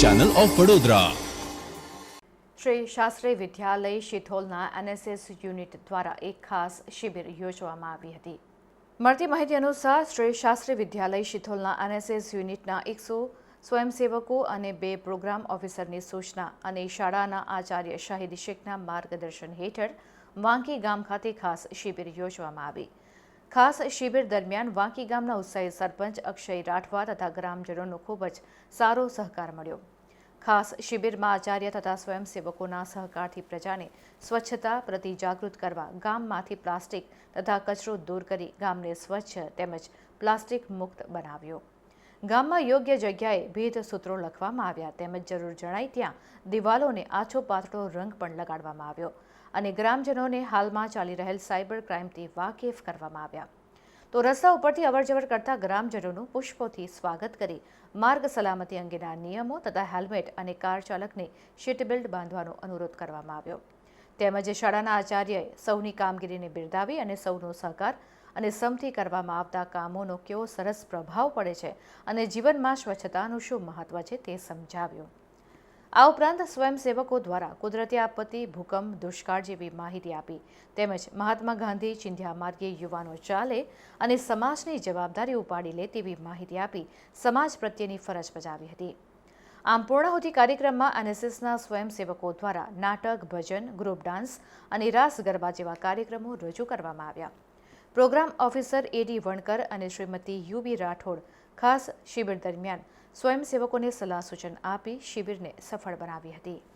Channel of Vadodara Shri Shastri Vidyalaya શિથોલના NSS unit દ્વારા એક ખાસ શિબિર યોજવામાં આવી હતી. મળતી માહિતી અનુસાર શ્રી શાસ્ત્રી વિદ્યાલય શિથોલના એનએસએસ યુનિટના એકસો સ્વયંસેવકો અને બે પ્રોગ્રામ ઓફિસરની સૂચના અને શાળાના આચાર્ય શાહિદ શેખના માર્ગદર્શન હેઠળ વાંકી ગામ ખાતે ખાસ શિબિર યોજવામાં આવી. ખાસ શિબિર દરમિયાન વાંકી ગામના ઉત્સાહી સરપંચ અક્ષય રાઠવા તથા ગ્રામજનોનો ખૂબ જ સારો સહકાર મળ્યો. ખાસ શિબિરમાં આચાર્ય તથા સ્વયંસેવકોના સહકારથી પ્રજાને સ્વચ્છતા પ્રતિ જાગૃત કરવા ગામમાંથી પ્લાસ્ટિક તથા કચરો દૂર કરી ગામને સ્વચ્છ તેમજ પ્લાસ્ટિક મુક્ત બનાવ્યો. ગામમાં યોગ્ય જગ્યાએ ભેદ સૂત્રો લખવામાં આવ્યા. તેમજ જરૂર જણાય ત્યાં દિવાલોને આછો પાતળો રંગ પણ લગાડવામાં આવ્યો અને ગ્રામજનોને હાલમાં ચાલી રહેલ સાયબર ક્રાઇમથી વાકેફ કરવામાં આવ્યા. તો રસ્તા ઉપરથી અવરજવર કરતા ગ્રામજનોનું પુષ્પોથી સ્વાગત કરી માર્ગ સલામતી અંગેના નિયમો તથા હેલ્મેટ અને કાર ચાલકને સીટ બેલ્ટ બાંધવાનો અનુરોધ કરવામાં આવ્યો. તેમજ શાળાના આચાર્યએ સૌની કામગીરીને બિરદાવી અને સૌનો સહકાર અને સમથી કરવામાં આવતા કામોનો કેવો સરસ પ્રભાવ પડે છે અને જીવનમાં સ્વચ્છતાનું શું મહત્ત્વ છે તે સમજાવ્યું. આ ઉપરાંત સ્વયંસેવકો દ્વારા કુદરતી આપત્તિ, ભૂકંપ, દુષ્કાળ જેવી માહિતી આપી. તેમજ મહાત્મા ગાંધી, ચિંધ્યા માર્ગે યુવાનો ચાલે અને સમાજની જવાબદારી ઉપાડી લે તેવી માહિતી આપી સમાજ પ્રત્યેની ફરજ બજાવી હતી. આમ પૂર્ણાહુતિ કાર્યક્રમમાં એનએસએસના સ્વયંસેવકો દ્વારા નાટક, ભજન, ગ્રુપ ડાન્સ અને રાસ ગરબા જેવા કાર્યક્રમો રજૂ કરવામાં આવ્યા. પ્રોગ્રામ ઓફિસર એડી વણકર અને શ્રીમતી યુબી રાઠોડ ખાસ શિબિર દરમિયાન સ્વયંસેવકોને સલાહ સૂચન આપી શિબિરને સફળ બનાવી હતી.